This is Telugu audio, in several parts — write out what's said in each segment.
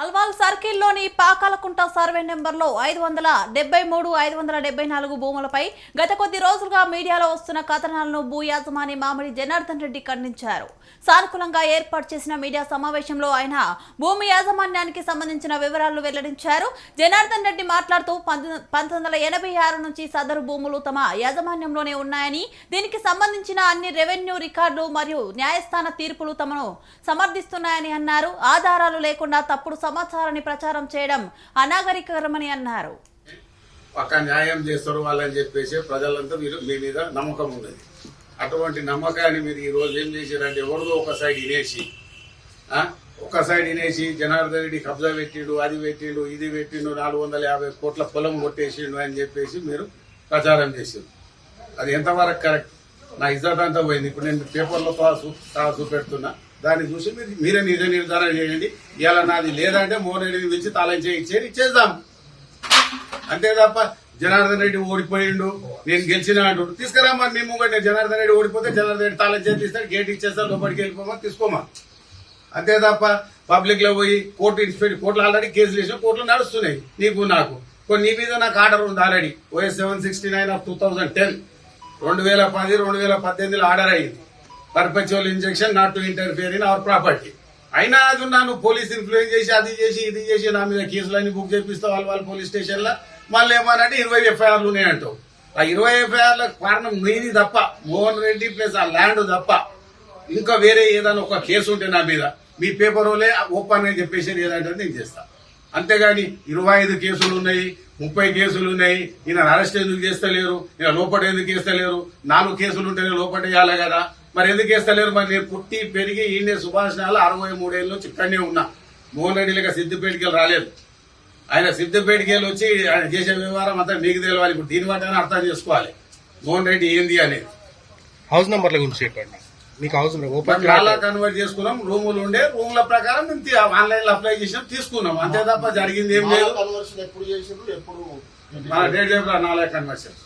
అల్వాల్ సర్కిల్లోని పాకాలకుంట సర్వే నెంబర్లో ఐదు వందల డెబ్బై మూడు ఐదు వందల డెబ్బై నాలుగు భూములపై గత కొద్ది రోజులుగా మీడియాలో వస్తున్న కథనాలను భూ యాజమాని మామిడి జనార్దన్ రెడ్డి ఖండించారు. సానుకూలంగా ఏర్పాటు చేసిన మీడియా సమావేశంలో ఆయన భూమి యాజమాన్యానికి సంబంధించిన వివరాలు వెల్లడించారు. జనార్దన్ రెడ్డి మాట్లాడుతూ పంతొమ్మిది పంతొమ్మిది వందల ఎనభై ఆరు నుంచి సదరు భూములు తమ యాజమాన్యంలోనే ఉన్నాయని దీనికి సంబంధించిన అన్ని రెవెన్యూ రికార్డులు మరియు న్యాయస్థాన తీర్పులు తమను సమర్థిస్తున్నాయని అన్నారు. ఆధారాలు లేకుండా తప్పుడు సమాచారాన్ని ప్రచారం చేయడం అనాగరికరమని అన్నారు. పక్క న్యాయం చేస్తారు వాళ్ళని చెప్పేసి ప్రజలంతా మీరు మీ మీద నమ్మకం ఉన్నది. అటువంటి నమ్మకాన్ని మీరు ఈ రోజు ఏం చేశారంటే ఎవరిదో ఒక సైడ్ వినేసి ఒక సైడ్ వినేసి జనార్దన్ రెడ్డి కబ్జా పెట్టిండు అది పెట్టిండు ఇది పెట్టిండు నాలుగు వందల యాభై కోట్ల పొలం కొట్టేసిండు అని చెప్పేసి మీరు ప్రచారం చేసిండు అది ఎంతవరకు కరెక్ట్? నా ఇజ్జత్ అంతా పోయింది. ఇప్పుడు నేను పేపర్లో కాసు తాసు పెడుతున్నా. దాన్ని చూసి మీరు మీరే నిజ నిర్ధారణ చేయండి. ఇలా నాది లేదంటే మోహన్ రెడ్డిని పిలిచి తాళం చేయించేది ఇచ్చేద్దాం అంతే తప్ప జనార్దన్ రెడ్డి ఓడిపోయిండు నేను గెలిచిన అంటు తీసుకురామా మేము కూడా నేను జనార్దన్ రెడ్డి ఓడిపోతే జనార్దన్ రెడ్డి తాళం చేతి గేట్ ఇచ్చేస్తాడు లోపలికి వెళ్ళిపోమా తీసుకోమా. అంతే తప్ప పబ్లిక్లో పోయి కోర్టు ఇన్స్పెక్టర్ కోర్టులు ఆల్రెడీ కేసులు వేసిన కోర్టులు నడుస్తున్నాయి నీకు నాకు. కొన్ని నీ మీద నాకు ఆర్డర్ ఉంది already. OS seven sixty nine of two thousand ten. రెండు వేల పది రెండు వేల పద్దెనిమిదిలో ఆర్డర్ అయింది. Perpetual injection not to interfere in our property అయినా అది నన్ను పోలీస్ ఇన్ఫ్లుయెన్స్ చేసి అది చేసి ఇది చేసి నా మీద కేసులన్నీ బుక్ చేపిస్తావు వాళ్ళ వాళ్ళ పోలీస్ స్టేషన్లో. మళ్ళీ ఏమనంటే ఇరవై ఎఫ్ఐఆర్లు ఉన్నాయంటావు ఆ ఇరవై ఎఫ్ఐఆర్ల కారణం నీది తప్ప మోహన్ రెడ్డి ప్లస్ ఆ ల్యాండ్ తప్ప. ఇంకా వేరే ఏదైనా ఒక కేసు ఉంటే నా మీద మీ పేపర్ వాళ్ళే ఓపెన్ అని చెప్పేసి ఏదంటే నేను చేస్తాను అంతేగాని ఇరవై ఐదు కేసులు ఉన్నాయి ముప్పై కేసులు ఉన్నాయి. ఈయన అరెస్ట్ ఎందుకు చేస్తలేరు? ఈయన లోపట ఎందుకు చేస్తలేరు? నాలుగు కేసులు ఉంటేనే లోపట వేయాలి కదా. మరి ఎందుకు వేస్తలేరు మరి నేను పుట్టి పెరిగి ఈయన సుభాష్ నాలు అరవై మూడేళ్ళు నుంచి ఉన్నా. మోహన్ రెడ్డి లేక సిద్దిపేటకి రాలేదు. ఆయన సిద్దిపేటకి వచ్చి ఆయన చేసే వ్యవహారం అంతా మీకు తెలియాలి. ఇప్పుడు దీని బట్టి అర్థం చేసుకోవాలి. మోహన్ రెడ్డి ఏంది అనేది. హౌస్ నెంబర్ల గురించి చెప్పండి. మీకు హౌస్ ఓపెన్ చాలా కన్వర్ట్ చేసుకున్నాం? రూములు ఉండే రూముల ప్రకారం మేము ఆన్లైన్లో అప్లై చేసినాం తీసుకున్నాం. అంతే తప్ప జరిగింది ఏం లేదు. కన్వర్షన్ ఎప్పుడు చేసిండ్రు? ఎప్పుడు మన డేట్ చెప్పిన నాలుగు కన్వర్షన్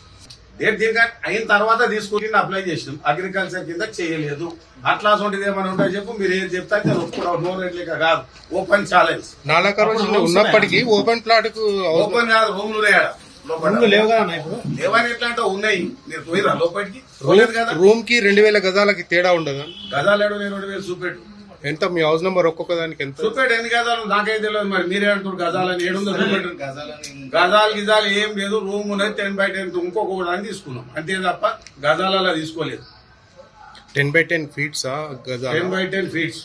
డేట్ దీనికి అయిన తర్వాత తీసుకుని అప్లై చేసినాం. అగ్రికల్చర్ కింద చేయలేదు. అట్లా ఉంటుంది ఏమైనా ఉంటే చెప్పు మీరు ఏం చెప్తా నేను ఒప్పుకోవడం. నో రేట్ లేక కాదు. ఓపెన్ ఛాలెంజ్ నాలా కన్వర్షన్ ఉన్నప్పటికీ ఓపెన్ ప్లాట్కు ఓపెన్ కాదు రూమ్లు ఉన్నాయా? రూమ్లు లేవు కదా అన్న ఇప్పుడు? లేవని ఎట్లా అంటే ఉన్నాయి. మీరు పోయిరా లోపలికి? పోలేదు కదా? రూమ్కి రెండు వేల గజాలకి తేడా ఉండదా? గజాలేడు నేను రెండు వేలు చూపెట్టు ఎంత? మీ హౌస్ నంబర్ ఒక్కొక్క దానికి ఎంత? చూపెట్టు ఎన్ని గజాలు? నాకైతే తెలియదు మరి. మీరే అంటారు గజాలని. ఏడుందో చూపెట్టు గజాలు గిజాలు ఏం లేదు. రూమ్ ఉన్నది టెన్ బై టెన్. ఇంకొక దాన్ని తీసుకున్నాం. అంతే తప్ప గజాలలో తీసుకోలేదు. Ten by ten feets? Ten గజాల బై టెన్ ఫీట్స్.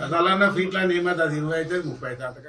గజాలన్న ఫీట్లని ఏమైతే అది ఇరవై అయితే ముప్పై అయితే అంతకంటే